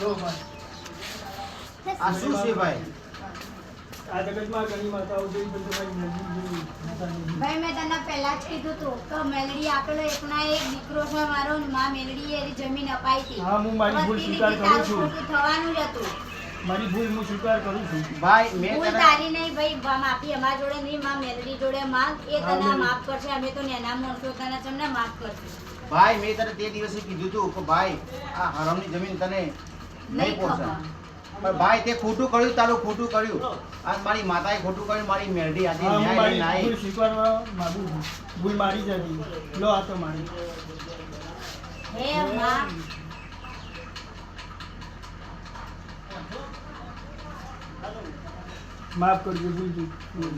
ભાઈ આ શું છે ભાઈ? આ જગતમાં ઘણી માતાઓ જેવી પણ તમારી નજીક જેવી માતા નથી. ભાઈ મેં તને પહેલા જ કીધું તું કે મેલડી આપેલો એકના એક દીકરો છે મારો માં મેલડી એની જમીન અપાઈ હતી. હા, હું મારી ભૂલ સ્વીકાર કરું છું. થવાનું જ હતું. મારી ભૂલ હું સ્વીકાર કરું છું. ભાઈ મેં ભૂલ તારી નહીં ભાઈ માફી અમારા જોડે નહીં માં મેલડી જોડે માંગ. એ તને માફ કરશે અમે તો નેના માણસો તને તમને માફ કરશે. ભાઈ મેં તને તે દિવસે કીધું તું કે ભાઈ આ હરામની જમીન તને નહીં પોસાય પણ ભાઈ તે ખોટું કર્યું તારું ખોટું કર્યું. આ મારી માતાએ ખોટું કર્યું મારી મેરડી આજે ન્યાય મારી ભૂલ સ્વીકારવા માંગુ છું. ભૂલ મારી જ હતી. લો આ તો મારી. હે માં માફ કરજો ભૂલ ભૂલ